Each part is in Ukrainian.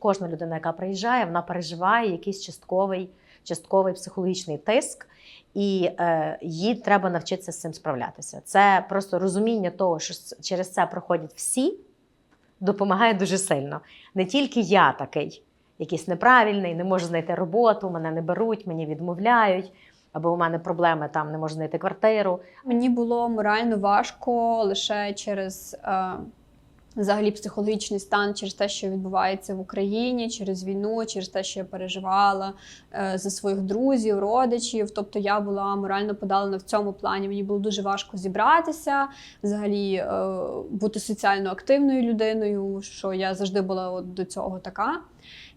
Кожна людина, яка приїжджає, вона переживає якийсь частковий, частковий психологічний тиск, і е, їй треба навчитися з цим справлятися. Це просто розуміння того, що через це проходять всі, допомагає дуже сильно. Не тільки я такий, якийсь неправильний, не можу знайти роботу, мене не беруть, мені відмовляють, або у мене проблеми там не можу знайти квартиру. Мені було морально важко лише через е, взагалі психологічний стан, через те, що відбувається в Україні, через війну, через те, що я переживала е, за своїх друзів, родичів. Тобто я була морально подалена в цьому плані. Мені було дуже важко зібратися, взагалі е, бути соціально активною людиною, що я завжди була от до цього така.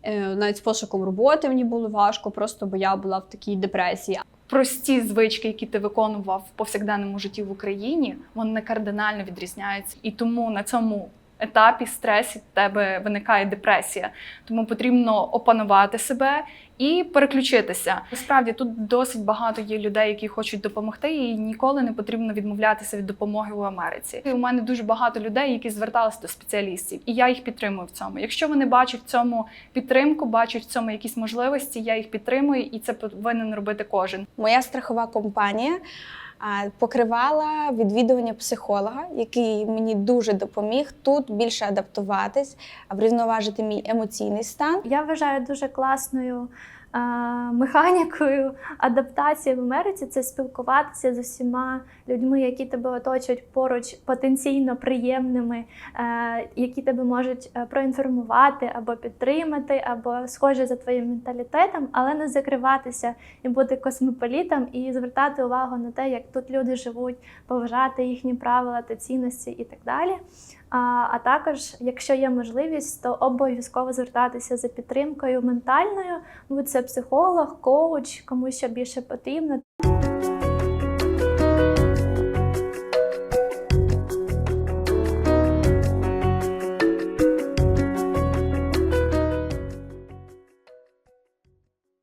Е, навіть з пошуком роботи мені було важко, просто бо я була в такій депресії. прості звички, які ти виконував в повсякденному житті в Україні, вони кардинально відрізняються. І тому на цьому етапі стресі в тебе виникає депресія. Тому потрібно опанувати себе і переключитися. Насправді тут досить багато є людей, які хочуть допомогти, і ніколи не потрібно відмовлятися від допомоги у Америці. І у мене дуже багато людей, які зверталися до спеціалістів, і я їх підтримую в цьому. Якщо вони бачать в цьому підтримку, бачать в цьому якісь можливості, я їх підтримую, і це повинен робити кожен. Моя страхова компанія покривала відвідування психолога, який мені дуже допоміг тут більше адаптуватись, врівноважити мій емоційний стан. Я вважаю дуже класною механікою адаптації в Америці це спілкуватися з усіма людьми, які тебе оточують поруч потенційно приємними, е, які тебе можуть е, проінформувати або підтримати, або схожі за твоїм менталітетом, але не закриватися і бути космополітом, і звертати увагу на те, як тут люди живуть, поважати їхні правила та цінності і так далі. А, також, якщо є можливість, то обов'язково звертатися за підтримкою ментальною, будь це психолог, коуч, кому що більше потрібно.